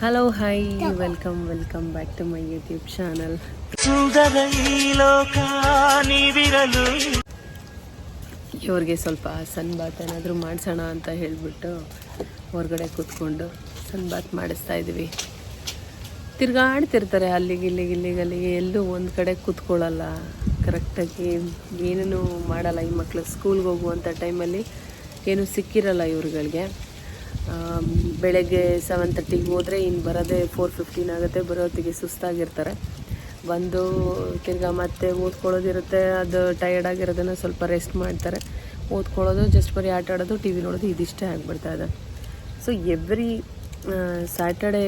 Hello hi welcome welcome back to my YouTube channel ಇವ್ರಿಗೆ ಸ್ವಲ್ಪ ಸನ್ ಬಾತ್ ಏನಾದರೂ ಮಾಡಿಸೋಣ ಅಂತ ಹೇಳಿಬಿಟ್ಟು ಹೊರಗಡೆ ಕೂತ್ಕೊಂಡು ಸನ್ ಬಾತ್ ಮಾಡಿಸ್ತಾ ಇದ್ವಿ ತಿರ್ಗಾಡ್ತಿರ್ತಾರೆ ಅಲ್ಲಿಗೆ ಇಲ್ಲಿಗೆ ಇಲ್ಲಿಗೆ ಅಲ್ಲಿಗೆ ಎಲ್ಲೂ ಒಂದು ಕಡೆ ಕೂತ್ಕೊಳ್ಳಲ್ಲ. ಕರೆಕ್ಟಾಗಿ ಏನೇನು ಮಾಡಲ್ಲ ಈ ಮಕ್ಕಳು ಸ್ಕೂಲ್ಗೆ ಹೋಗುವಂಥ ಟೈಮಲ್ಲಿ ಏನು ಸಿಕ್ಕಿರಲ್ಲ ಇವ್ರುಗಳಿಗೆ. ಬೆಳಗ್ಗೆ ಸೆವೆನ್ ತರ್ಟಿಗೆ ಹೋದರೆ ಇನ್ನು ಬರೋದೇ ಫೋರ್ ಫಿಫ್ಟೀನ್ ಆಗುತ್ತೆ ಬರೋತ್ತಿಗೆ ಸುಸ್ತಾಗಿರ್ತಾರೆ. ಬಂದು ತಿರ್ಗಾ ಮತ್ತೆ ಓದ್ಕೊಳ್ಳೋದಿರುತ್ತೆ, ಅದು ಟಯರ್ಡ್ ಆಗಿರೋದನ್ನು ಸ್ವಲ್ಪ ರೆಸ್ಟ್ ಮಾಡ್ತಾರೆ. ಓದ್ಕೊಳ್ಳೋದು ಜಸ್ಟ್ ಬರೀ ಆಟ ಆಡೋದು ಟಿ ವಿ ನೋಡೋದು, ಇದಿಷ್ಟೇ ಆಗಿಬಿಡ್ತಾ ಇದೆ. ಸೊ ಎವ್ರಿ ಸ್ಯಾಟರ್ಡೆ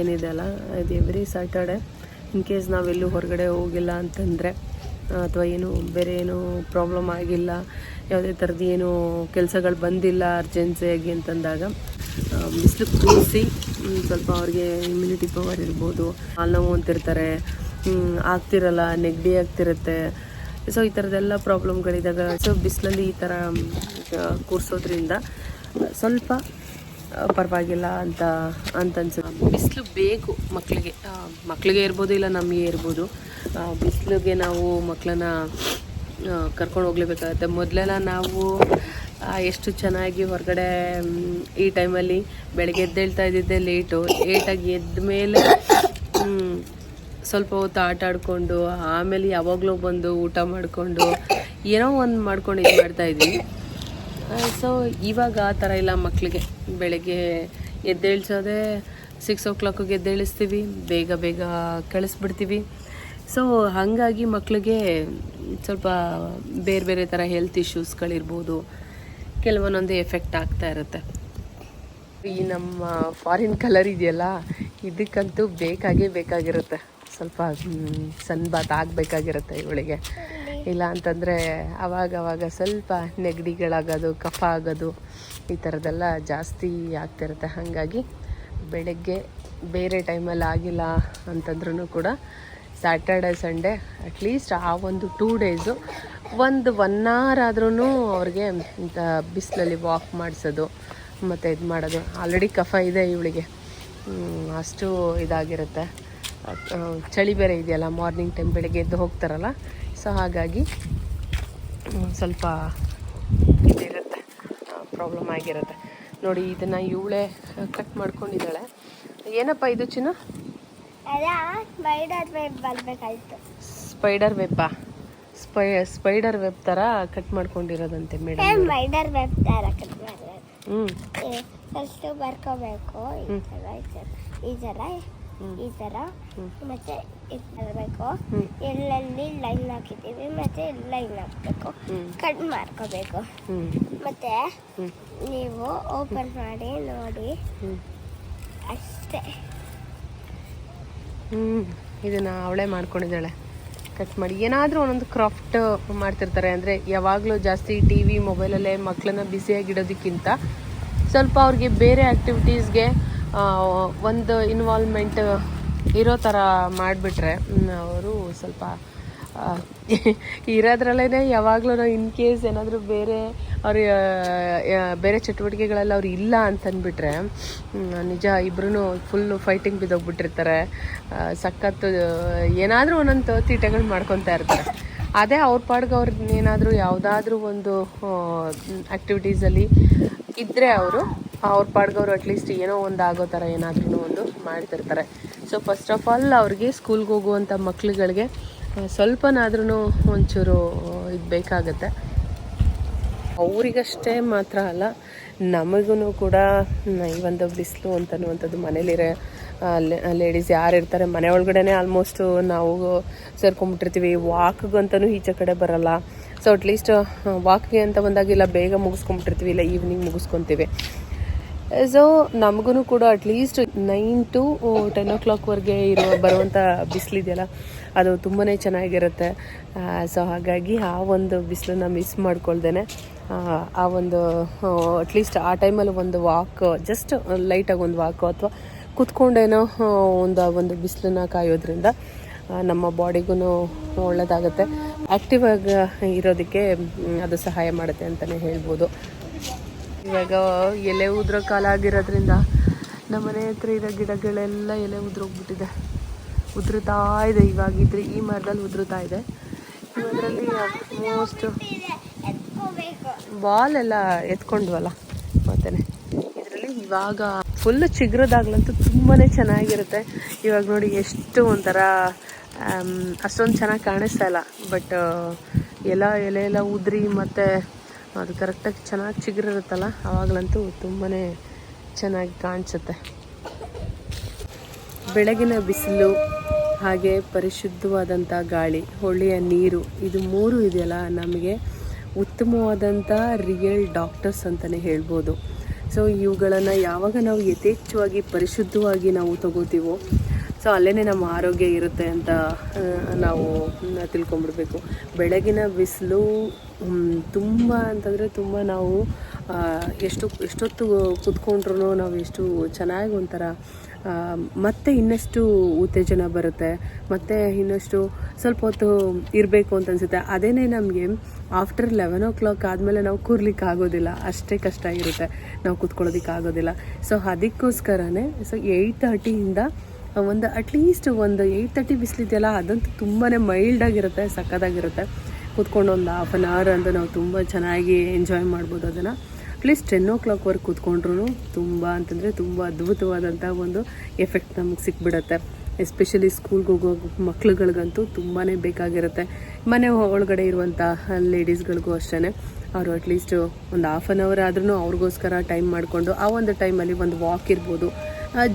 ಏನಿದೆ ಅಲ್ಲ ಇದು ಎವ್ರಿ ಸ್ಯಾಟರ್ಡೆ ಇನ್ ಕೇಸ್ ನಾವೆಲ್ಲೂ ಹೊರಗಡೆ ಹೋಗಿಲ್ಲ ಅಂತಂದರೆ, ಅಥವಾ ಏನು ಬೇರೆ ಏನು ಪ್ರಾಬ್ಲಮ್ ಆಗಿಲ್ಲ, ಯಾವುದೇ ಥರದ್ದು ಏನು ಕೆಲಸಗಳು ಬಂದಿಲ್ಲ ಅರ್ಜೆನ್ಸಿಯಾಗಿ ಅಂತಂದಾಗ ಬಿಸಿಲು ಕೂರಿಸಿ ಸ್ವಲ್ಪ ಅವ್ರಿಗೆ ಇಮ್ಯುನಿಟಿ ಪವರ್ ಇರ್ಬೋದು. ಹಾಲು ನೋವು ಅಂತಿರ್ತಾರೆ ಆಗ್ತಿರಲ್ಲ, ನೆಗಡಿ ಆಗ್ತಿರುತ್ತೆ. ಸೊ ಈ ಥರದ್ದೆಲ್ಲ ಪ್ರಾಬ್ಲಮ್ಗಳಿದ್ದಾಗ ಸೊ ಬಿಸಿಲಲ್ಲಿ ಈ ಥರ ಕೂರಿಸೋದ್ರಿಂದ ಸ್ವಲ್ಪ ಪರವಾಗಿಲ್ಲ ಅಂತ ಅಂತ ಅನ್ಸುತ್ತೆ ಬಿಸಿಲು ಬೇಕು ಮಕ್ಕಳಿಗೆ ಮಕ್ಕಳಿಗೆ ಇರ್ಬೋದು ಇಲ್ಲ ನಮಗೆ ಇರ್ಬೋದು. ಬಿಸಿಲಿಗೆ ನಾವು ಮಕ್ಕಳನ್ನ ಕರ್ಕೊಂಡು ಹೋಗ್ಲೇಬೇಕಾಗತ್ತೆ. ಮೊದಲೆಲ್ಲ ನಾವು ಎಷ್ಟು ಚೆನ್ನಾಗಿ ಹೊರಗಡೆ ಈ ಟೈಮಲ್ಲಿ ಬೆಳಗ್ಗೆ ಎದ್ದೇಳ್ತಾ ಇದ್ದಿದ್ದೆ ಲೇಟು ಲೇಟಾಗಿ ಎದ್ದ ಮೇಲೆ ಸ್ವಲ್ಪ ಹೊತ್ತು ಆಟ ಆಡಿಕೊಂಡು, ಆಮೇಲೆ ಯಾವಾಗಲೂ ಬಂದು ಊಟ ಮಾಡಿಕೊಂಡು, ಏನೋ ಒಂದು ಮಾಡ್ಕೊಂಡು ಇದು ಮಾಡ್ತಾ ಇದ್ವಿ. ಸೊ ಇವಾಗ ಆ ಥರ ಇಲ್ಲ ಮಕ್ಕಳಿಗೆ ಬೆಳಗ್ಗೆ ಎದ್ದೇಳ್ಸೋದೇ ಸಿಕ್ಸ್ ಓ ಕ್ಲಾಕಿಗೆ ಎದ್ದೇಳಿಸ್ತೀವಿ. ಬೇಗ ಬೇಗ ಕಳಿಸ್ಬಿಡ್ತೀವಿ. ಸೊ ಹಾಗಾಗಿ ಮಕ್ಕಳಿಗೆ ಸ್ವಲ್ಪ ಬೇರೆ ಬೇರೆ ಥರ ಹೆಲ್ತ್ ಇಶ್ಯೂಸ್ಗಳಿರ್ಬೋದು ಕೆಲವೊಂದೊಂದು ಎಫೆಕ್ಟ್ ಆಗ್ತಾ ಇರುತ್ತೆ. ಈ ನಮ್ಮ ಫಾರಿನ್ ಕಲರ್ ಇದೆಯಲ್ಲ, ಇದಕ್ಕಂತೂ ಬೇಕಾಗೇ ಬೇಕಾಗಿರುತ್ತೆ. ಸ್ವಲ್ಪ ಸನ್ ಆಗಬೇಕಾಗಿರುತ್ತೆ ಇವಳಿಗೆ. ಇಲ್ಲ ಅಂತಂದರೆ ಅವಾಗವಾಗ ಅವಾಗ ಸ್ವಲ್ಪ ನೆಗಡಿಗಳಾಗೋದು, ಕಫ ಆಗೋದು, ಈ ಥರದ್ದೆಲ್ಲ ಜಾಸ್ತಿ ಆಗ್ತಿರುತ್ತೆ. ಹಾಗಾಗಿ ಬೆಳಗ್ಗೆ ಬೇರೆ ಟೈಮಲ್ಲಿ ಆಗಿಲ್ಲ ಅಂತಂದ್ರೂ ಕೂಡ ಸ್ಯಾಟರ್ಡೆ ಸಂಡೇ ಅಟ್ಲೀಸ್ಟ್ ಆ ಒಂದು ಟೂ ಡೇಸು ಒಂದು ಒನ್ ಅವರ್ ಆದ್ರೂ ಅವ್ರಿಗೆ ಇಂಥ ಬಿಸಿಲಲ್ಲಿ ವಾಕ್ ಮಾಡಿಸೋದು, ಮತ್ತು ಇದು ಮಾಡೋದು. ಆಲ್ರೆಡಿ ಕಫ ಇದೆ ಇವಳಿಗೆ. ಅಷ್ಟು ಇದಾಗಿರುತ್ತೆ. ಚಳಿ ಬೇರೆ ಇದೆಯಲ್ಲ ಮಾರ್ನಿಂಗ್ ಟೈಮ್ ಬೆಳಿಗ್ಗೆ ಎದ್ದು ಹೋಗ್ತಾರಲ್ಲ, ಸೊ ಹಾಗಾಗಿ ಸ್ವಲ್ಪ ಇದಿರುತ್ತೆ ಪ್ರಾಬ್ಲಮ್ ಆಗಿರುತ್ತೆ. ನೋಡಿ, ಇದನ್ನು ಇವಳೇ ಕಟ್ ಮಾಡ್ಕೊಂಡಿದ್ದಾಳೆ. ಏನಪ್ಪ ಇದು ಚಿನ್ನ? ಸ್ಪೈಡರ್ ವೆಬ್ ಬರಬೇಕಾಯ್ತು. ಸ್ಪೈಡರ್ ವೆಬ್ಬಾ ಸ್ಪೈ ಸ್ಪೈಡರ್ ವೆಬ್ ಥರ ಕಟ್ ಮಾಡ್ಕೊಂಡಿರೋದಂತೆ ಮೇಡಮ್ ಸ್ಪೈಡರ್ ವೆಬ್ ತರ ಕಟ್ ಮಾಡ್ಬೇಕು ಹ್ಞೂ ಫಸ್ಟ್ ಬರ್ಕೋಬೇಕು ಈ ಥರ ಈ ಥರ ಈ ಥರ ಥರ ಮತ್ತೆ ಇದು ಹ್ಮ್. ಎಲ್ಲೆಲ್ಲಿ ಲೈನ್ ಹಾಕಿದ್ದೀವಿ ಮತ್ತೆ ಲೈನ್ ಹಾಕಬೇಕು. ಕಟ್ ಮಾಡ್ಕೋಬೇಕು. ಮತ್ತೆ ನೀವು ಓಪನ್ ಮಾಡಿ ನೋಡಿ. ಅಷ್ಟೇ. ಹ್ಞೂ ಇದನ್ನು ಅವಳೇ ಮಾಡ್ಕೊಂಡಿದ್ದಾಳೆ. ಕಟ್ ಮಾಡಿ. ಏನಾದರೂ ಒಂದೊಂದು ಕ್ರಾಫ್ಟ್ ಮಾಡ್ತಿರ್ತಾರೆ. ಅಂದರೆ ಯಾವಾಗಲೂ ಜಾಸ್ತಿ ಟಿ ವಿ ಮೊಬೈಲಲ್ಲೇ ಮಕ್ಕಳನ್ನ ಬ್ಯುಸಿಯಾಗಿಡೋದಕ್ಕಿಂತ ಸ್ವಲ್ಪ ಅವ್ರಿಗೆ ಬೇರೆ ಆ್ಯಕ್ಟಿವಿಟೀಸ್ಗೆ ಒಂದು ಇನ್ವಾಲ್ವ್ಮೆಂಟ್ ಇರೋ ಥರ ಮಾಡಿಬಿಟ್ರೆ ಅವರು ಸ್ವಲ್ಪ ಇರೋದ್ರಲ್ಲೇ ಯಾವಾಗಲೂ ಇನ್ ಕೇಸ್ ಏನಾದರೂ ಬೇರೆ ಅವ್ರ ಬೇರೆ ಚಟುವಟಿಕೆಗಳಲ್ಲಿ ಅವ್ರು ಇಲ್ಲ ಅಂತಂದ್ಬಿಟ್ರೆ ನಿಜ ಇಬ್ಬರೂ ಫುಲ್ಲು ಫೈಟಿಂಗ್ ಬಿದ್ದೋಗ್ಬಿಟ್ಟಿರ್ತಾರೆ. ಸಖತ್ತು, ಏನಾದರೂ ಒಂದೊಂದು ತೀಟೆಗಳು ಮಾಡ್ಕೊತಾ ಇರ್ತಾರೆ. ಅದೇ ಅವ್ರ ಪಾಡ್ಗೆ ಅವ್ರ ಏನಾದರೂ ಯಾವುದಾದ್ರೂ ಒಂದು ಆ್ಯಕ್ಟಿವಿಟೀಸಲ್ಲಿ ಇದ್ದರೆ ಅವರು, ಅವ್ರ ಪಾಡ್ಗೆ ಅವರು ಅಟ್ಲೀಸ್ಟ್ ಏನೋ ಒಂದು ಆಗೋ ಥರ ಏನಾದ್ರೂ ಒಂದು ಮಾಡ್ತಿರ್ತಾರೆ. ಸೊ ಫಸ್ಟ್ ಆಫ್ ಆಲ್ ಅವ್ರಿಗೆ ಸ್ಕೂಲ್ಗೆ ಹೋಗುವಂಥ ಮಕ್ಳುಗಳಿಗೆ ಸ್ವಲ್ಪನಾದ್ರೂ ಒಂಚೂರು ಇದು ಬೇಕಾಗತ್ತೆ. ಅವರಿಗಷ್ಟೇ ಮಾತ್ರ ಅಲ್ಲ ನಮಗೂ ಕೂಡ ಈ ಒಂದು ಬಿಸಿಲು ಅಂತನ್ನುವಂಥದ್ದು ಮನೇಲಿರೋ ಲೇಡೀಸ್ ಯಾರು ಇರ್ತಾರೆ, ಮನೆ ಒಳಗಡೆನೆ ಆಲ್ಮೋಸ್ಟು ನಾವು ಸೇರ್ಕೊಂಬಿಟ್ಟಿರ್ತೀವಿ ವಾಕ್ಗಂತನೂ ಈಚೆ ಕಡೆ ಬರಲ್ಲ. ಸೊ ಅಟ್ಲೀಸ್ಟ್ ವಾಕ್ಗೆ ಅಂತ ಬಂದಾಗಿಲ್ಲ ಬೇಗ ಮುಗಿಸ್ಕೊಂಬಿಟ್ಟಿರ್ತೀವಿ ಇಲ್ಲ ಈವ್ನಿಂಗ್ ಮುಗಿಸ್ಕೊತೀವಿ. ಸೊ ನಮಗೂ ಕೂಡ at least nine to ten ಓ ಕ್ಲಾಕ್ವರೆಗೆ ಇರೋ ಬರುವಂಥ ಬಿಸಿಲಿದೆಯಲ್ಲ ಅದು ತುಂಬಾ ಚೆನ್ನಾಗಿರುತ್ತೆ. ಸೊ ಹಾಗಾಗಿ ಆ ಒಂದು ಬಿಸಿಲನ್ನ ಮಿಸ್ ಮಾಡ್ಕೊಳ್ದೇನೆ. ಆ, ಒಂದು ಅಟ್ಲೀಸ್ಟ್ ಆ ಟೈಮಲ್ಲಿ ಒಂದು ವಾಕ್ ಜಸ್ಟ್ ಲೈಟಾಗಿ ಒಂದು ವಾಕು ಅಥವಾ ಕುತ್ಕೊಂಡೇನೋ ಒಂದು ಒಂದು ಬಿಸಿಲನ್ನ ಕಾಯೋದ್ರಿಂದ ನಮ್ಮ ಬಾಡಿಗೂ ಒಳ್ಳೆಯದಾಗುತ್ತೆ ಆ್ಯಕ್ಟಿವ್ ಆಗಿ ಇರೋದಕ್ಕೆ ಅದು ಸಹಾಯ ಮಾಡುತ್ತೆ ಅಂತಲೇ ಹೇಳ್ಬೋದು. ಇವಾಗ ಎಲೆ ಉದ್ರೋ ಕಾಲ ಆಗಿರೋದ್ರಿಂದ ನಮ್ಮ ಮನೆ ಹತ್ರ ಇರೋ ಗಿಡಗಳೆಲ್ಲ ಎಲೆ ಉದುರೋಗ್ಬಿಟ್ಟಿದೆ. ಉದುರುತ್ತಾ ಇದೆ ಇವಾಗಿದ್ರೆ ಈ ಮರದಲ್ಲಿ ಉದುರುತ್ತಾ ಇದೆ. ಇವಾಗ ಮೋಸ್ಟ್ ಬಾಲ್ ಎಲ್ಲ ಎತ್ಕೊಂಡ್ವಲ್ಲ ಮತ್ತೆ ಇದರಲ್ಲಿ ಇವಾಗ ಫುಲ್ ಚಿಗುರದಾಗ್ಲಂತೂ ತುಂಬಾ ಚೆನ್ನಾಗಿರುತ್ತೆ. ಇವಾಗ ನೋಡಿ ಎಷ್ಟು ಒಂಥರ ಅಷ್ಟೊಂದು ಚೆನ್ನಾಗಿ ಕಾಣಿಸ್ತಾ ಇಲ್ಲ. ಬಟ್ ಎಲ್ಲ ಎಲೆ ಎಲ್ಲ ಉದ್ರಿ ಮತ್ತು ಅದು ಕರೆಕ್ಟಾಗಿ ಚೆನ್ನಾಗಿ ಚಿಗುರಿರುತ್ತಲ್ಲ ಆವಾಗಲಂತೂ ತುಂಬಾ ಚೆನ್ನಾಗಿ ಕಾಣಿಸುತ್ತೆ. ಬೆಳಗಿನ ಬಿಸಿಲು, ಹಾಗೆ ಪರಿಶುದ್ಧವಾದಂಥ ಗಾಳಿ ಒಳ್ಳೆಯ ನೀರು, ಇದು ಮೂರು ಇದೆಯಲ್ಲ, ನಮಗೆ ಉತ್ತಮವಾದಂಥ ರಿಯಲ್ ಡಾಕ್ಟರ್ಸ್ ಅಂತಲೇ ಹೇಳ್ಬೋದು. ಸೊ ಇವುಗಳನ್ನು ಯಾವಾಗ ನಾವು ಯಥೇಚ್ಛವಾಗಿ ಪರಿಶುದ್ಧವಾಗಿ ನಾವು ತಗೋತೀವೋ ಸೊ ಅಲ್ಲೇ ನಮ್ಮ ಆರೋಗ್ಯ ಇರುತ್ತೆ ಅಂತ ನಾವು ತಿಳ್ಕೊಂಬಿಡ್ಬೇಕು ಬೆಳಗಿನ ಬಿಸಿಲು ತುಂಬ ಅಂತಂದರೆ ತುಂಬ ನಾವು ಎಷ್ಟು, ಎಷ್ಟೊತ್ತು ಕೂತ್ಕೊಂಡ್ರೂ ನಾವು ಎಷ್ಟು ಚೆನ್ನಾಗಿ ಒಂಥರ ಮತ್ತೆ ಇನ್ನಷ್ಟು ಉತ್ತೇಜನ ಬರುತ್ತೆ, ಮತ್ತು ಇನ್ನಷ್ಟು ಸ್ವಲ್ಪ ಹೊತ್ತು ಇರಬೇಕು ಅಂತ ಅನಿಸುತ್ತೆ. ಅದೇನೇ ನಮಗೆ ಆಫ್ಟರ್ ಲೆವೆನ್ ಓ ಕ್ಲಾಕ್ ಆದಮೇಲೆ ನಾವು ಕೂರ್ಲಿಕ್ಕೆ ಆಗೋದಿಲ್ಲ. ಅಷ್ಟೇ ಕಷ್ಟ ಇರುತ್ತೆ ನಾವು ಕುತ್ಕೊಳ್ಳೋದಕ್ಕೆ ಆಗೋದಿಲ್ಲ. ಸೊ ಅದಕ್ಕೋಸ್ಕರನೇ ಸೊ ಏಯ್ಟ್ ತರ್ಟಿಯಿಂದ ಒಂದು ಅಟ್ಲೀಸ್ಟ್ ಒಂದು ಏಯ್ಟ್ ತರ್ಟಿ ಬಿಸಿಲಿದೆಯಲ್ಲ, ಅದಂತೂ ತುಂಬಾ ಮೈಲ್ಡಾಗಿರುತ್ತೆ ಸಕ್ಕತ್ತಾಗಿರುತ್ತೆ ಕೂತ್ಕೊಂಡು ಒಂದು ಹಾಫ್ ಆನ್ ಅವರ್ ಅಂತ ನಾವು ತುಂಬ ಚೆನ್ನಾಗಿ ಎಂಜಾಯ್ ಮಾಡ್ಬೋದು ಅದನ್ನು. ಅಟ್ಲೀಸ್ಟ್ ಟೆನ್ ಓ ಕ್ಲಾಕ್ವರೆಗೆ ಕೂತ್ಕೊಂಡ್ರೂ ತುಂಬ ಅಂತಂದರೆ ತುಂಬ ಅದ್ಭುತವಾದಂಥ ಒಂದು ಎಫೆಕ್ಟ್ ನಮಗೆ ಸಿಕ್ಬಿಡುತ್ತೆ. ಎಸ್ಪೆಷಲಿ ಸ್ಕೂಲ್ಗೆ ಹೋಗೋ ಮಕ್ಳುಗಳಿಗಂತೂ ತುಂಬಾ ಬೇಕಾಗಿರುತ್ತೆ. ಮನೆ ಒಳಗಡೆ ಇರುವಂಥ ಲೇಡೀಸ್ಗಳಿಗೂ ಅಷ್ಟೇ ಅವರು ಅಟ್ಲೀಸ್ಟ್ ಒಂದು ಹಾಫ್ ಆನ್ ಅವರ್ ಆದ್ರೂ ಅವ್ರಿಗೋಸ್ಕರ ಟೈಮ್ ಮಾಡಿಕೊಂಡು ಆ ಒಂದು ಟೈಮಲ್ಲಿ ಒಂದು ವಾಕ್ ಇರ್ಬೋದು.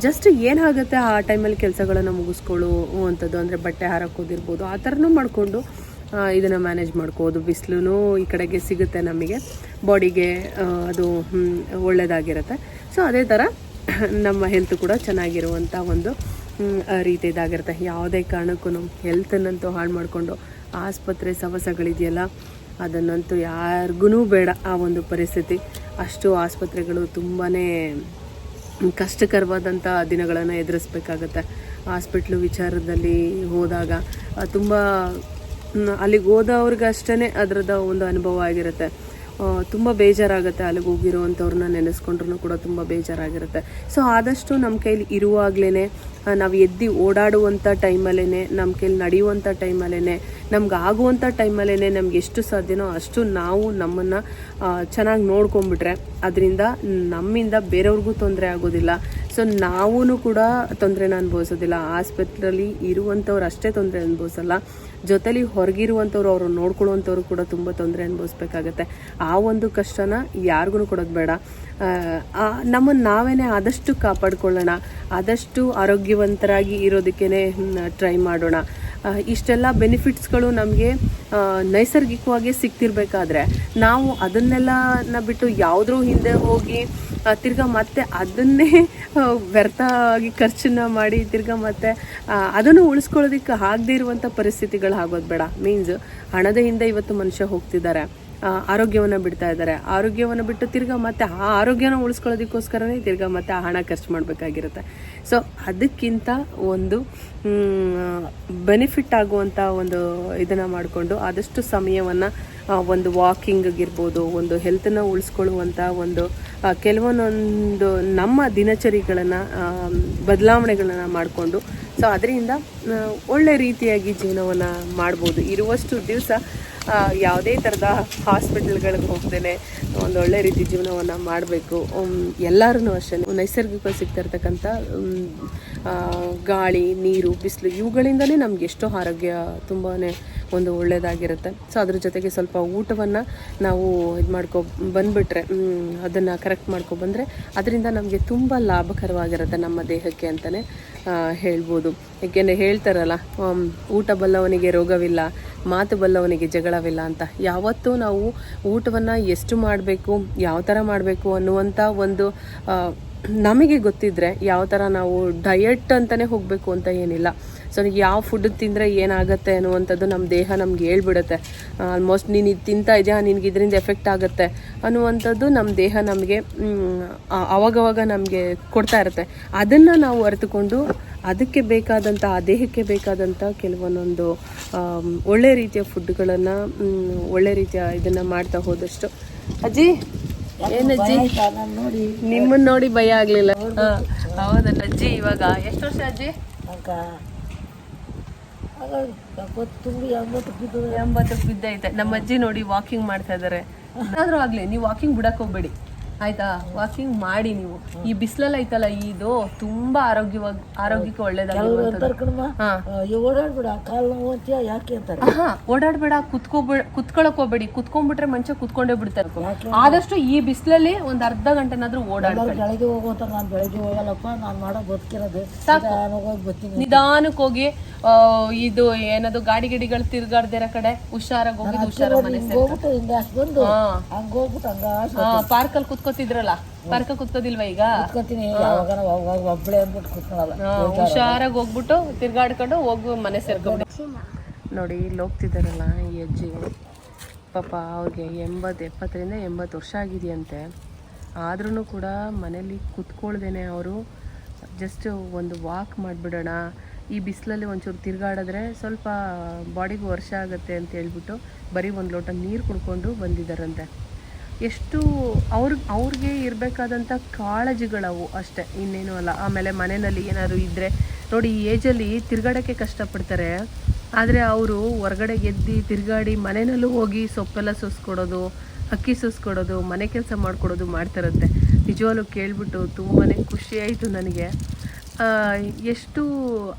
ಜಸ್ಟ್ ಏನಾಗುತ್ತೆ ಆ ಟೈಮಲ್ಲಿ ಕೆಲಸಗಳನ್ನು ಮುಗಿಸ್ಕೊಳ್ಳೋ ಅಂಥದ್ದು ಅಂದರೆ ಬಟ್ಟೆ ಹಾರಕ್ಕೋದಿರ್ಬೋದು ಆ ಥರನೂ ಮಾಡಿಕೊಂಡು ಇದನ್ನು ಮ್ಯಾನೇಜ್ ಮಾಡ್ಕೋದು ಬಿಸಿಲು ಈ ಕಡೆಗೆ ಸಿಗುತ್ತೆ ನಮಗೆ. ಬಾಡಿಗೆ ಅದು ಒಳ್ಳೆಯದಾಗಿರುತ್ತೆ ಸೊ ಅದೇ ಥರ ನಮ್ಮ ಹೆಲ್ತ್ ಕೂಡ ಚೆನ್ನಾಗಿರುವಂಥ ಒಂದು ರೀತಿ ಇದಾಗಿರುತ್ತೆ. ಯಾವುದೇ ಕಾರಣಕ್ಕೂ ಹೆಲ್ತನ್ನಂತೂ ಹಾಳು ಮಾಡಿಕೊಂಡು ಆಸ್ಪತ್ರೆ ಸವಸಗಳಿದೆಯಲ್ಲ, ಅದನ್ನಂತೂ ಯಾರಿಗೂ ಬೇಡ ಆ ಒಂದು ಪರಿಸ್ಥಿತಿ. ಅಷ್ಟು ಆಸ್ಪತ್ರೆಗಳು ತುಂಬಾ ಕಷ್ಟಕರವಾದಂಥ ದಿನಗಳನ್ನು ಎದುರಿಸ್ಬೇಕಾಗತ್ತೆ. ಹಾಸ್ಪಿಟ್ಲು ವಿಚಾರದಲ್ಲಿ ಹೋದಾಗ ತುಂಬ ಅಲ್ಲಿಗೆ ಹೋದವ್ರಿಗೆ ಅಷ್ಟೇ ಅದರದ ಒಂದು ಅನುಭವ ಆಗಿರುತ್ತೆ. ತುಂಬ ಬೇಜಾರಾಗುತ್ತೆ ಅಲ್ಲಿಗೆ ಹೋಗಿರೋವಂಥವ್ರನ್ನ ನೆನೆಸ್ಕೊಂಡ್ರೂ ಕೂಡ ತುಂಬ ಬೇಜಾರಾಗಿರುತ್ತೆ. ಸೊ ಆದಷ್ಟು ನಮ್ಮ ಕೈಲಿ ಇರುವಾಗಲೇ ನಾವು ಎದ್ದು ಓಡಾಡುವಂಥ ಟೈಮಲ್ಲೇ ನಮ್ಮ ಕೈಲಿ ನಡೆಯುವಂಥ ಟೈಮಲ್ಲೇ ನಮ್ಗೆ ಆಗುವಂಥ ಟೈಮಲ್ಲೇ ನಮ್ಗೆ ಎಷ್ಟು ಸಾಧ್ಯನೋ ಅಷ್ಟು ನಾವು ನಮ್ಮನ್ನು ಚೆನ್ನಾಗಿ ನೋಡ್ಕೊಂಬಿಟ್ರೆ ಅದರಿಂದ ನಮ್ಮಿಂದ ಬೇರೆಯವ್ರಿಗೂ ತೊಂದರೆ ಆಗೋದಿಲ್ಲ. ಸೊ ನಾವೂ ಕೂಡ ತೊಂದರೆನ ಅನುಭವಿಸೋದಿಲ್ಲ. ಆಸ್ಪತ್ರೆಯಲ್ಲಿ ಇರುವಂಥವ್ರು ಅಷ್ಟೇ ತೊಂದರೆ ಅನುಭವಿಸಲ್ಲ. ಜೊತೆಲಿ ಹೊರಗಿರುವಂಥವ್ರು ಅವರು ನೋಡ್ಕೊಳ್ಳುವಂಥವ್ರು ಕೂಡ ತುಂಬ ತೊಂದರೆ ಅನುಭವಿಸ್ಬೇಕಾಗತ್ತೆ. ಆ ಒಂದು ಕಷ್ಟನ ಯಾರಿಗೂ ಕೊಡೋದು ಬೇಡ. ನಮ್ಮನ್ನು ನಾವೇನೇ ಆದಷ್ಟು ಕಾಪಾಡ್ಕೊಳ್ಳೋಣ, ಆದಷ್ಟು ಆರೋಗ್ಯವಂತರಾಗಿ ಇರೋದಕ್ಕೇ ಟ್ರೈ ಮಾಡೋಣ. ಇಷ್ಟೆಲ್ಲ ಬೆನಿಫಿಟ್ಸ್ಗಳು ನಮಗೆ ನೈಸರ್ಗಿಕವಾಗಿ ಸಿಗ್ತಿರ್ಬೇಕಾದ್ರೆ ನಾವು ಅದನ್ನೆಲ್ಲ ಬಿಟ್ಟು ಯಾವುದ್ರೂ ಹಿಂದೆ ಹೋಗಿ ತಿರ್ಗ ಮತ್ತೆ ಅದನ್ನೇ ವ್ಯರ್ಥ ಆಗಿ ಖರ್ಚನ್ನ ಮಾಡಿ ತಿರ್ಗಾ ಮತ್ತೆ ಅದನ್ನು ಉಳಿಸ್ಕೊಳ್ಳೋದಿಕ್ಕೆ ಆಗದೇ ಇರುವಂಥ ಪರಿಸ್ಥಿತಿಗಳು ಆಗೋದು ಬೇಡ. ಮೀನ್ಸ್ ಹಣದ ಹಿಂದೆ ಇವತ್ತು ಮನುಷ್ಯ ಹೋಗ್ತಿದ್ದಾರೆ. ಆರೋಗ್ಯವನ್ನು ಬಿಡ್ತಾ ಇದ್ದಾರೆ. ಆರೋಗ್ಯವನ್ನು ಬಿಟ್ಟು ತಿರ್ಗಾ ಮತ್ತೆ ಆ ಆರೋಗ್ಯನ ಉಳಿಸ್ಕೊಳ್ಳೋದಕ್ಕೋಸ್ಕರನೇ ತಿರ್ಗಾ ಮತ್ತೆ ಆ ಹಣ ಖರ್ಚು ಮಾಡಬೇಕಾಗಿರುತ್ತೆ. ಸೊ ಅದಕ್ಕಿಂತ ಒಂದು ಬೆನಿಫಿಟ್ ಆಗುವಂಥ ಒಂದು ಇದನ್ನು ಮಾಡಿಕೊಂಡು ಆದಷ್ಟು ಸಮಯವನ್ನು ಒಂದು ವಾಕಿಂಗಿರ್ಬೋದು ಒಂದು ಹೆಲ್ತನ್ನು ಉಳಿಸ್ಕೊಳ್ಳುವಂಥ ಒಂದು ಕೆಲವೊಂದೊಂದು ನಮ್ಮ ದಿನಚರಿಗಳನ್ನು ಬದಲಾವಣೆಗಳನ್ನು ಮಾಡಿಕೊಂಡು ಸೊ ಅದರಿಂದ ಒಳ್ಳೆ ರೀತಿಯಾಗಿ ಜೀವನವನ್ನು ಮಾಡ್ಬೋದು. ಇರುವಷ್ಟು ದಿವಸ ಯಾವುದೇ ಥರದ ಹಾಸ್ಪಿಟಲ್ಗಳಿಗೆ ಹೋಗ್ದೇನೆ ಒಂದು ಒಳ್ಳೆ ರೀತಿ ಜೀವನವನ್ನು ಮಾಡಬೇಕು. ಎಲ್ಲರೂ ಅಷ್ಟೇ. ನೈಸರ್ಗಿಕವಾಗಿ ಸಿಗ್ತಿರ್ತಕ್ಕಂಥ ಮ್, ಆ, ಗಾಳಿ ನೀರು ಬಿಸಿಲು ಇವುಗಳಿಂದಲೇ ನಮ್ಗೆ ಎಷ್ಟೋ ಆರೋಗ್ಯ ತುಂಬಾ ಒಂದು ಒಳ್ಳೆಯದಾಗಿರುತ್ತೆ ಸೊ ಅದ್ರ ಜೊತೆಗೆ ಸ್ವಲ್ಪ ಊಟವನ್ನು ನಾವು ಇದು ಮಾಡ್ಕೊ, ಬಂದುಬಿಟ್ರೆ ಅದನ್ನು ಕರೆಕ್ಟ್ ಮಾಡ್ಕೊಬಂದರೆ ಅದರಿಂದ ನಮಗೆ ತುಂಬ ಲಾಭಕರವಾಗಿರುತ್ತೆ ನಮ್ಮ ದೇಹಕ್ಕೆ ಅಂತಲೇ ಹೇಳ್ಬೋದು. ಏಕೆಂದರೆ ಹೇಳ್ತಾರಲ್ಲ ಊಟ ಬಲ್ಲವನಿಗೆ ರೋಗವಿಲ್ಲ, ಮಾತು ಬಲ್ಲವನಿಗೆ ಜಗಳವಿಲ್ಲ ಅಂತ. ಯಾವತ್ತೂ ನಾವು ಊಟವನ್ನು ಎಷ್ಟು ಮಾಡಬೇಕು, ಯಾವ ಥರ ಮಾಡಬೇಕು ಅನ್ನುವಂಥ ಒಂದು ನಮಗೆ ಗೊತ್ತಿದ್ರೆ ಯಾವ ಥರ ನಾವು ಡಯಟ್ ಅಂತಲೇ ಹೋಗಬೇಕು ಅಂತ ಏನಿಲ್ಲ. ಸೊ ಯಾವ ಫುಡ್ ತಿಂದರೆ ಏನಾಗುತ್ತೆ ಅನ್ನುವಂಥದ್ದು ನಮ್ಮ ದೇಹ ನಮ್ಗೆ ಹೇಳ್ಬಿಡುತ್ತೆ. ಆಲ್ಮೋಸ್ಟ್ ನೀನು ಇದು ತಿಂತಾ ಇದೆಯಾ, ನಿನ್ಗೆ ಇದರಿಂದ ಎಫೆಕ್ಟ್ ಆಗುತ್ತೆ ಅನ್ನುವಂಥದ್ದು ನಮ್ಮ ದೇಹ ನಮಗೆ ಅವಾಗವಾಗ ನಮಗೆ ಕೊಡ್ತಾ ಇರುತ್ತೆ. ಅದನ್ನು ನಾವು ಅರಿತುಕೊಂಡು ಅದಕ್ಕೆ ಬೇಕಾದಂಥ ಆ ದೇಹಕ್ಕೆ ಬೇಕಾದಂಥ ಕೆಲವೊಂದೊಂದು ಒಳ್ಳೆ ರೀತಿಯ ಫುಡ್ಗಳನ್ನು ಒಳ್ಳೆ ರೀತಿಯ ಇದನ್ನು ಮಾಡ್ತಾ ಹೋದಷ್ಟು. ಅಜ್ಜಿ ಏನಜ್ಜಿ ನಿಮ್ಮನ್ ನೋಡಿ ನಿಮ್ಮನ್ನ ನೋಡಿ ಭಯ ಆಗ್ಲಿಲ್ಲ. ಹೌದಲ್ಲ ಅಜ್ಜಿ ಇವಾಗ ಎಷ್ಟು ವರ್ಷ ಅಜ್ಜಿ? ಎಂಬತ್ತು ಎಂಬತ್ತಕ್ಕೆ ಬಿದ್ದೈತೆ. ನಮ್ಮ ಅಜ್ಜಿ ನೋಡಿ ವಾಕಿಂಗ್ ಮಾಡ್ತಾ ಇದಾರೆ. ಏನಾದ್ರೂ ಆಗ್ಲಿ ನೀವು ವಾಕಿಂಗ್ ಬಿಡಕ್ ಹೋಗ್ಬೇಡಿ. ಆಯ್ತಾ? ವಾಕಿಂಗ್ ಮಾಡಿ ನೀವು. ಈ ಬಿಸಿಲಲ್ಲಿ ಐತಲ್ಲ ಇದು ತುಂಬಾ ಆರೋಗ್ಯವಾಗಿ ಆರೋಗ್ಯಕ್ಕೆ ಇವ್ ಓಡಾಡ್ಬಿಡ. ಕಾಲು ನೋವು ಅಂತೀಯ? ಯಾಕೆ ಅಂತಾರೆ? ಹಾ. ಓಡಾಡ್ಬೇಡ ಕುತ್ಕೋಬೇಡ ಕುತ್ಕೊಳಕ್ ಹೋಗ್ಬೇಡಿ. ಕುತ್ಕೊಂಡ್ಬಿಟ್ರೆ ಮಂಚ ಕುತ್ಕೊಂಡೇ ಬಿಡ್ತಾರೆ. ಆದಷ್ಟು ಈ ಬಿಸಿಲಲ್ಲಿ ಒಂದ್ ಅರ್ಧ ಗಂಟೆನಾದ್ರೂ ಓಡಾಡ್ಬೇಡಿ. ಬೆಳಗ್ಗೆ ಹೋಗುವಂತ ನಾನು ಬೆಳಗ್ಗೆ ಹೋಗಲ್ಲಪ್ಪ. ನಾನು ಮಾಡೋ ಬದುಕಿರೋದು. ಸಾಕು. ನಾನು ಹೋಗಿ ಬರ್ತೀನಿ ನಿಧಾನಕ್ಕೆ ಹೋಗಿ ಇದು ಏನದು ಗಾಡಿ ಗಿಡಿಗಳು ತಿರ್ಗಾಡ್ದಿರ ಕಡೆ ಹುಷಾರಾಗಿ ಹೋಗಿ ಹುಷಾರ ಮನೆ ಹಿಂಗ್ ಹೋಗ್ಬಿಟ್ಟು ಹಿಂಗ ಅಷ್ಟು ಬಂದು ಹಾ. ಹಂಗ ಹೋಗ್ಬಿಟ್ಟು ಹಂಗ ಪಾರ್ಕಲ್ಲಿ ಕುತ್ಕೋತಿದ್ರಲ್ಲ ಪರ್ಕ ಕೂತ್ಕೋದಿಲ್ವ ಈಗ? ಕುತ್ಕೊತೀನಿ ಯಾವಾಗ ಅವಾಗ ಒಬ್ಳೆ ಅಂದ್ಬಿಟ್ಟು ಕುತ್ಕೊಳಲ್ಲ. ಹಾ, ಹುಷಾರಾಗಿ ಹೋಗ್ಬಿಟ್ಟು ತಿರ್ಗಾಡ್ಕೊಂಡು ಹೋಗು ಮನೆ ಸೇರ್ಕೊಂಡು. ನೋಡಿ ಇಲ್ಲಿ ಹೋಗ್ತಿದ್ದಾರಲ್ಲ ಈ ಅಜ್ಜಿ. ಪಾಪ ಅವ್ರಿಗೆ ಎಂಬತ್ತು ಎಪ್ಪತ್ತರಿಂದ ಎಂಬತ್ತು ವರ್ಷ ಆಗಿದೆಯಂತೆ. ಆದ್ರೂ ಕೂಡ ಮನೇಲಿ ಕುತ್ಕೊಳ್ದೇನೆ ಅವರು. ಜಸ್ಟ್ ಒಂದು ವಾಕ್ ಮಾಡಿಬಿಡೋಣ. ಈ ಬಿಸಿಲಲ್ಲಿ ಒಂಚೂರು ತಿರುಗಾಡಿದ್ರೆ ಸ್ವಲ್ಪ ಬಾಡಿಗೂ ವರ್ಷ ಆಗುತ್ತೆ ಅಂತ ಹೇಳ್ಬಿಟ್ಟು ಬರೀ ಒಂದು ಲೋಟ ನೀರು ಕುಡ್ಕೊಂಡು ಬಂದಿದ್ದಾರಂತೆ. ಎಷ್ಟು ಅವ್ರಿಗೆ ಅವ್ರಿಗೆ ಇರಬೇಕಾದಂಥ ಕಾಳಜಿಗಳವು ಅಷ್ಟೇ, ಇನ್ನೇನು ಅಲ್ಲ. ಆಮೇಲೆ ಮನೆಯಲ್ಲಿ ಏನಾದ್ರು ಇದ್ದರೆ ನೋಡಿ, ಈ ಏಜಲ್ಲಿ ತಿರ್ಗಾಡೋಕ್ಕೆ ಕಷ್ಟಪಡ್ತಾರೆ. ಆದರೆ ಅವರು ಹೊರಗಡೆ ಗೆದ್ದು ತಿರುಗಾಡಿ ಮನೆಯಲ್ಲೂ ಹೋಗಿ ಸೊಪ್ಪೆಲ್ಲ ಸುಸ್ಕೊಡೋದು, ಅಕ್ಕಿ ಸುಸ್ಕೊಡೋದು, ಮನೆ ಕೆಲಸ ಮಾಡಿಕೊಡೋದು ಮಾಡ್ತಾರಂತೆ. ನಿಜವಾಗ್ಲೂ ಕೇಳಿಬಿಟ್ಟು ತುಂಬಾ ಖುಷಿ ಆಯಿತು ನನಗೆ. ಎಷ್ಟು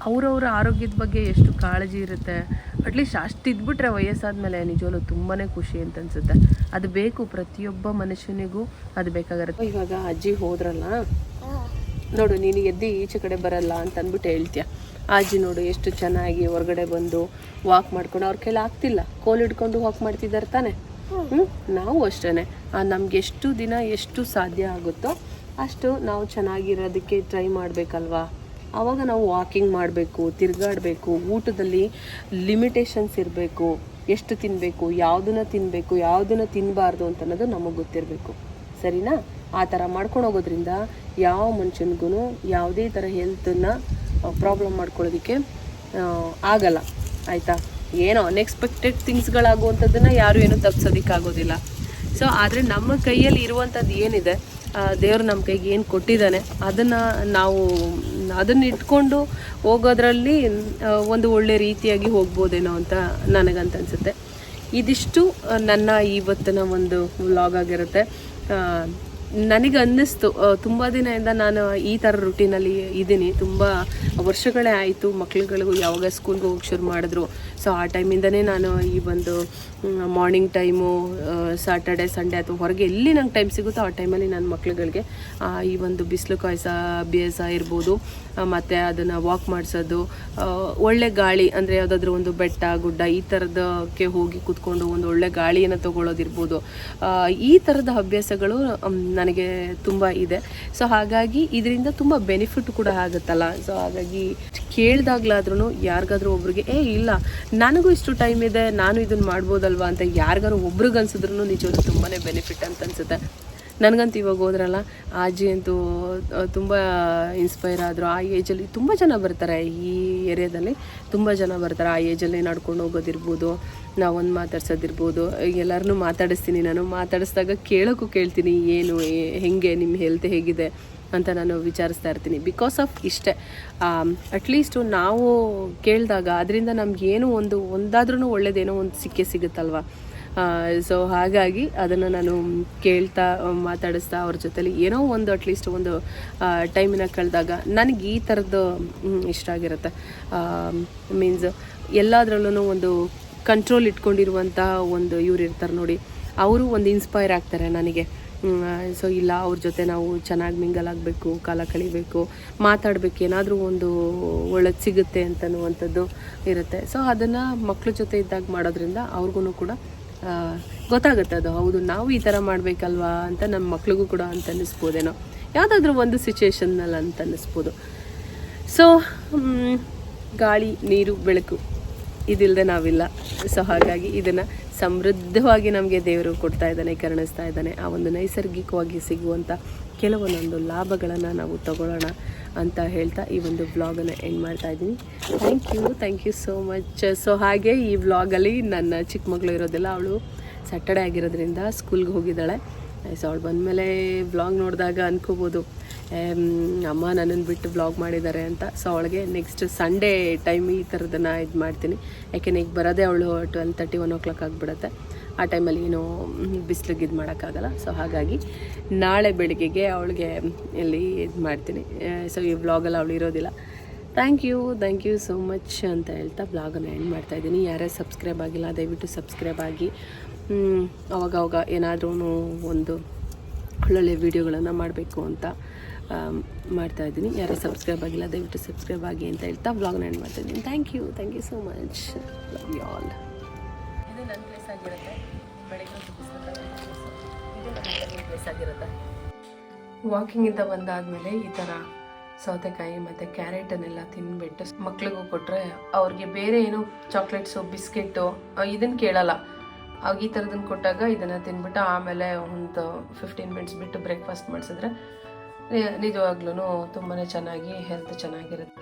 ಅವರವರ ಆರೋಗ್ಯದ ಬಗ್ಗೆ ಎಷ್ಟು ಕಾಳಜಿ ಇರುತ್ತೆ? ಅಟ್ಲೀಸ್ಟ್ ಅಷ್ಟು ಇದ್ಬಿಟ್ರೆ ವಯಸ್ಸಾದ್ಮೇಲೆ ನಿಜವಲ್ಲೂ ತುಂಬಾ ಖುಷಿ ಅಂತ ಅನ್ಸುತ್ತೆ. ಅದು ಬೇಕು ಪ್ರತಿಯೊಬ್ಬ ಮನುಷ್ಯನಿಗೂ ಅದು ಬೇಕಾಗಿರುತ್ತೆ. ಇವಾಗ ಅಜ್ಜಿ ಹೋದ್ರಲ್ಲ? ನೋಡು ನೀನು ಎದ್ದು ಈಚೆ ಕಡೆ ಬರಲ್ಲ ಅಂತ ಅಂದ್ಬಿಟ್ಟು ಹೇಳ್ತೀಯ. ಅಜ್ಜಿ ನೋಡು ಎಷ್ಟು ಚೆನ್ನಾಗಿ ಹೊರಗಡೆ ಬಂದು ವಾಕ್ ಮಾಡ್ಕೊಂಡು ಅವ್ರ ಕೈಲಿ ಆಗ್ತಿಲ್ಲ. ಕೋಲ್ ಹಿಡ್ಕೊಂಡು ವಾಕ್ ಮಾಡ್ತಿದ್ದಾರೆ ತಾನೆ. ಹ್ಞೂ ನಾವು ಅಷ್ಟೇ ನಮ್ಗೆ ಎಷ್ಟು ದಿನ ಎಷ್ಟು ಸಾಧ್ಯ ಆಗುತ್ತೋ ಅಷ್ಟು ನಾವು ಚೆನ್ನಾಗಿರೋದಕ್ಕೆ ಟ್ರೈ ಮಾಡಬೇಕಲ್ವಾ? ಆವಾಗ ನಾವು ವಾಕಿಂಗ್ ಮಾಡಬೇಕು, ತಿರುಗಾಡಬೇಕು, ಊಟದಲ್ಲಿ ಲಿಮಿಟೇಷನ್ಸ್ ಇರಬೇಕು. ಎಷ್ಟು ತಿನ್ನಬೇಕು ಯಾವುದನ್ನ ತಿನ್ನಬೇಕು ಯಾವುದನ್ನ ತಿನ್ನಬಾರ್ದು ಅಂತ ಅನ್ನೋದು ನಮಗೆ ಗೊತ್ತಿರಬೇಕು. ಸರಿನಾ? ಆ ಥರ ಮಾಡ್ಕೊಂಡು ಹೋಗೋದ್ರಿಂದ ಯಾವ ಮನುಷ್ಯನಿಗೂ ಯಾವುದೇ ಥರ ಹೆಲ್ತನ್ನು ಪ್ರಾಬ್ಲಮ್ ಮಾಡ್ಕೊಳ್ಳೋದಕ್ಕೆ ಆಗಲ್ಲ. ಆಯಿತಾ? ಏನೋ ಅನ್ಎಕ್ಸ್ಪೆಕ್ಟೆಡ್ ಥಿಂಗ್ಸ್ಗಳಾಗುವಂಥದ್ದನ್ನು ಯಾರು ಏನೂ ತಪ್ಪಿಸೋದಕ್ಕಾಗೋದಿಲ್ಲ ಸೊ ಆದರೆ ನಮ್ಮ ಕೈಯಲ್ಲಿ ಇರುವಂಥದ್ದು ಏನಿದೆ? ದೇವರು ನಮ್ಮ ಕೈಗೆ ಏನು ಕೊಟ್ಟಿದ್ದಾನೆ, ಅದನ್ನು ನಾವು ಅದನ್ನು ಇಟ್ಕೊಂಡು ಹೋಗೋದ್ರಲ್ಲಿ ಒಂದು ಒಳ್ಳೆ ರೀತಿಯಾಗಿ ಹೋಗ್ಬೋದೇನೋ ಅಂತ ನನಗಂತ ಅನಿಸುತ್ತೆ. ಇದಿಷ್ಟು ನನ್ನ ಇವತ್ತಿನ ಒಂದು ವ್ಲಾಗ್ ಆಗಿರುತ್ತೆ. ನನಗೆ ಅನ್ನಿಸ್ತು ತುಂಬ ದಿನದಿಂದ ನಾನು ಈ ಥರ ರುಟೀನಲ್ಲಿ ಇದ್ದೀನಿ. ತುಂಬ ವರ್ಷಗಳೇ ಆಯಿತು ಮಕ್ಳುಗಳಿಗೂ ಯಾವಾಗ ಸ್ಕೂಲ್ಗೆ ಹೋಗಿ ಶುರು ಮಾಡಿದ್ರು. ಸೊ ಆ ಟೈಮಿಂದನೇ ನಾನು ಈ ಒಂದು ಮಾರ್ನಿಂಗ್ ಟೈಮು ಸಾಟರ್ಡೆ ಸಂಡೇ ಅಥವಾ ಹೊರಗೆ ಎಲ್ಲಿ ನಂಗೆ ಟೈಮ್ ಸಿಗುತ್ತೋ ಆ ಟೈಮಲ್ಲಿ ನನ್ನ ಮಕ್ಳುಗಳಿಗೆ ಈ ಒಂದು ಬಿಸಿಲು ಕಾಯಿಸ ಅಭ್ಯಾಸ ಇರ್ಬೋದು. ಮತ್ತು ಅದನ್ನು ವಾಕ್ ಮಾಡಿಸೋದು ಒಳ್ಳೆ ಗಾಳಿ ಅಂದರೆ ಯಾವುದಾದ್ರೂ ಒಂದು ಬೆಟ್ಟ, ಗುಡ್ಡ ಈ ಥರದಕ್ಕೆ ಹೋಗಿ ಕೂತ್ಕೊಂಡು ಒಂದು ಒಳ್ಳೆ ಗಾಳಿಯನ್ನು ತೊಗೊಳ್ಳೋದಿರ್ಬೋದು ಈ ಥರದ ಅಭ್ಯಾಸಗಳು ನನಗೆ ತುಂಬ ಇದೆ. ಸೊ ಹಾಗಾಗಿ ಇದರಿಂದ ತುಂಬ ಬೆನಿಫಿಟ್ ಕೂಡ ಆಗುತ್ತಲ್ಲ. ಸೊ ಹಾಗಾಗಿ ಕೇಳಿದಾಗ್ಲಾದ್ರೂ ಯಾರಿಗಾದ್ರೂ ಒಬ್ರಿಗೆ, ಏ, ಇಲ್ಲ, ನನಗೂ ಇಷ್ಟು ಟೈಮ್ ಇದೆ, ನಾನು ಇದನ್ನ ಮಾಡ್ಬೋದಲ್ವಾ? ಅಂತ ಯಾರಿಗಾರು ಒಬ್ರಿಗೆ ಅನ್ಸಿದ್ರು ನಿಜವಾಗ್ಲೂ ತುಂಬಾ ಬೆನಿಫಿಟ್ ಅಂತ ಅನ್ಸುತ್ತೆ. ನನಗಂತೂ ಇವಾಗ ಹೋದ್ರಲ್ಲ ಆ ಅಜ್ಜಿ ಅಂತೂ ತುಂಬ ಇನ್ಸ್ಪೈರ್ ಆದರು. ಆ ಏಜಲ್ಲಿ ತುಂಬ ಜನ ಬರ್ತಾರೆ ಈ ಏರಿಯಾದಲ್ಲಿ ತುಂಬ ಜನ ಬರ್ತಾರೆ. ಆ ಏಜಲ್ಲಿ ನಡ್ಕೊಂಡು ಹೋಗೋದಿರ್ಬೋದು ನಾವೊಂದು ಮಾತಾಡ್ಸೋದಿರ್ಬೋದು. ಎಲ್ಲರನ್ನೂ ಮಾತಾಡಿಸ್ತೀನಿ ನಾನು. ಮಾತಾಡಿಸ್ದಾಗ ಕೇಳೋಕ್ಕೂ ಕೇಳ್ತೀನಿ, ಏನು ಹೆಂಗೆ ನಿಮ್ಮ ಹೆಲ್ತ್ ಹೇಗಿದೆ ಅಂತ ನಾನು ವಿಚಾರಿಸ್ತಾ ಇರ್ತೀನಿ. ಬಿಕಾಸ್ ಆಫ್ ಇಷ್ಟೇ. ಅಟ್ಲೀಸ್ಟು ನಾವು ಕೇಳಿದಾಗ, ಅದರಿಂದ ನಮಗೇನು ಒಂದು ಒಂದಾದ್ರೂ ಒಳ್ಳೇದೇನೋ ಒಂದು ಸಿಕ್ಕೇ ಸಿಗುತ್ತಲ್ವ? ಸೊ ಹಾಗಾಗಿ ಅದನ್ನು ನಾನು ಕೇಳ್ತಾ ಮಾತಾಡಿಸ್ತಾ ಅವ್ರ ಜೊತೆಲಿ ಏನೋ ಒಂದು ಅಟ್ಲೀಸ್ಟ್ ಒಂದು ಟೈಮಿನ ಕಳೆದಾಗ ನನಗೆ ಈ ಥರದ್ದು ಇಷ್ಟ ಆಗಿರುತ್ತೆ. ಮೀನ್ಸ್ ಎಲ್ಲದರಲ್ಲೂ ಒಂದು ಕಂಟ್ರೋಲ್ ಇಟ್ಕೊಂಡಿರುವಂತಹ ಒಂದು ಇವ್ರು ಇರ್ತಾರೆ ನೋಡಿ, ಅವರು ಒಂದು ಇನ್ಸ್ಪೈರ್ ಆಗ್ತಾರೆ ನನಗೆ. ಸೊ ಇಲ್ಲ, ಅವ್ರ ಜೊತೆ ನಾವು ಚೆನ್ನಾಗಿ ಮಿಂಗಲ್ ಆಗಬೇಕು, ಕಾಲ ಕಳಿಬೇಕು, ಮಾತಾಡಬೇಕು, ಏನಾದರೂ ಒಂದು ಒಳ್ಳೇದು ಸಿಗುತ್ತೆ ಅಂತನ್ನುವಂಥದ್ದು ಇರುತ್ತೆ. ಸೊ ಅದನ್ನು ಮಕ್ಕಳ ಜೊತೆ ಇದ್ದಾಗ ಮಾಡೋದ್ರಿಂದ ಅವ್ರಿಗೂ ಕೂಡ ಗೊತ್ತಾಗುತ್ತೆ ಅದು. ಹೌದು, ನಾವು ಈ ಥರ ಮಾಡಬೇಕಲ್ವಾ ಅಂತ ನಮ್ಮ ಮಕ್ಳಿಗೂ ಕೂಡ ಅಂತ ಅನ್ನಿಸ್ಬೋದೇನೋ ಯಾವುದಾದ್ರೂ ಒಂದು ಸಿಚುವೇಶನ್ನಲ್ಲಿ ಅಂತ ಅನ್ನಿಸ್ಬೋದು ಸೊ ಗಾಳಿ, ನೀರು, ಬೆಳಕು. ಇದಿಲ್ಲದೆ ನಾವಿಲ್ಲ. ಸೊ ಹಾಗಾಗಿ ಇದನ್ನು ಸಮೃದ್ಧವಾಗಿ ನಮಗೆ ದೇವರು ಕೊಡ್ತಾ ಇದ್ದಾನೆ, ಕರುಣಿಸ್ತಾ ಇದ್ದಾನೆ. ಆ ಒಂದು ನೈಸರ್ಗಿಕವಾಗಿ ಸಿಗುವಂಥ ಕೆಲವೊಂದೊಂದು ಲಾಭಗಳನ್ನು ನಾವು ತಗೊಳ್ಳೋಣ ಅಂತ ಹೇಳ್ತಾ ಈ ಒಂದು ವ್ಲಾಗನ್ನು ಎಂಡ್ ಮಾಡ್ತಾ ಇದ್ದೀನಿ. Thank you thank you so much so ಹಾಗೆ ಈ ವ್ಲಾಗಲ್ಲಿ ನನ್ನ ಚಿಕ್ಕ ಮಗಳು ಇರೋದಿಲ್ಲ, ಅವಳು ಸ್ಯಾಟರ್ಡೆ ಆಗಿರೋದ್ರಿಂದ ಸ್ಕೂಲ್ಗೆ ಹೋಗಿದ್ದಾಳೆ. ಸೊ ಅವಳು ಬಂದಮೇಲೆ ವ್ಲಾಗ್ ನೋಡಿದಾಗ ಅನ್ಕೋಬೋದು. ಅಮ್ಮ ನನ್ನನ್ನು ಬಿಟ್ಟು ವ್ಲಾಗ್ ಮಾಡಿದ್ದಾರೆ ಅಂತ. ಸೊ ಅವಳಿಗೆ ನೆಕ್ಸ್ಟ್ ಸಂಡೇ ಟೈಮ್ ಈ ಥರದನ್ನು ಇದು ಮಾಡ್ತೀನಿ. ಯಾಕೆಂದ್ರೆ ಈಗ ಬರೋದೇ ಅವಳು twelve thirty one o'clock ಆಗಿಬಿಡುತ್ತೆ. ಆ ಟೈಮಲ್ಲಿ ಏನು ಬಿಸಿಲಿಗೆ ಇದು ಮಾಡೋಕ್ಕಾಗಲ್ಲ. ಸೊ ಹಾಗಾಗಿ ನಾಳೆ ಬೆಳಿಗ್ಗೆಗೆ ಅವಳಿಗೆ ಇಲ್ಲಿ ಇದು ಮಾಡ್ತೀನಿ. ಸೊ ಈ ವ್ಲಾಗಲ್ಲಿ ಅವಳು ಇರೋದಿಲ್ಲ. Thank you thank you so much ಅಂತ ಹೇಳ್ತಾ ವ್ಲಾಗನ್ನು ಎಂಡ್ ಮಾಡ್ತಾ ಇದ್ದೀನಿ. ಯಾರೇ ಸಬ್ಸ್ಕ್ರೈಬ್ ಆಗಿಲ್ಲ, ದಯವಿಟ್ಟು ಸಬ್ಸ್ಕ್ರೈಬ್ ಆಗಿ. ಅವಾಗವಾಗ ಅವಾಗ ಅವಾಗ ಏನಾದ್ರೂ ಒಂದು ಒಳ್ಳೊಳ್ಳೆ ವೀಡಿಯೋಗಳನ್ನು ಮಾಡಬೇಕು ಅಂತ ಮಾಡ್ತಾ ಇದ್ದೀನಿ. ಯಾರೇ ಸಬ್ಸ್ಕ್ರೈಬ್ ಆಗಿಲ್ಲ, ದಯವಿಟ್ಟು ಸಬ್ಸ್ಕ್ರೈಬ್ ಆಗಿ ಅಂತ ಹೇಳ್ತಾ ವ್ಲಾಗ್ನ ಎಂಡ್ ಮಾಡ್ತಾ ಇದ್ದೀನಿ. Thank you thank you so much love you all ಇದು ನನ್ನ ಪ್ಲೇಸ್ ಆಗಿರುತ್ತೆ. ಬೆಳಗ್ಗೆ ವಾಕಿಂಗಿಂದ ಬಂದಾದಮೇಲೆ ಈ ಥರ ಸೌತೆಕಾಯಿ ಮತ್ತು ಕ್ಯಾರೆಟನ್ನೆಲ್ಲ ತಿನ್ಬಿಟ್ಟು ಮಕ್ಳಿಗೂ ಕೊಟ್ಟರೆ ಅವ್ರಿಗೆ ಬೇರೆ ಏನು ಚಾಕ್ಲೇಟ್ಸು ಬಿಸ್ಕೆಟ್ಟು ಇದನ್ನು ಕೇಳಲ್ಲ. ಆಗ ಈ ಥರದನ್ನು ಕೊಟ್ಟಾಗ ಇದನ್ನು ತಿನ್ಬಿಟ್ಟು ಆಮೇಲೆ ಒಂದು ಫಿಫ್ಟೀನ್ ಮಿನಿಟ್ಸ್ ಬಿಟ್ಟು ಬ್ರೇಕ್ಫಾಸ್ಟ್ ಮಾಡಿಸಿದ್ರೆ ನಿಜವಾಗ್ಲೂ ತುಂಬಾ ಚೆನ್ನಾಗಿ ಹೆಲ್ತ್ ಚೆನ್ನಾಗಿರುತ್ತೆ.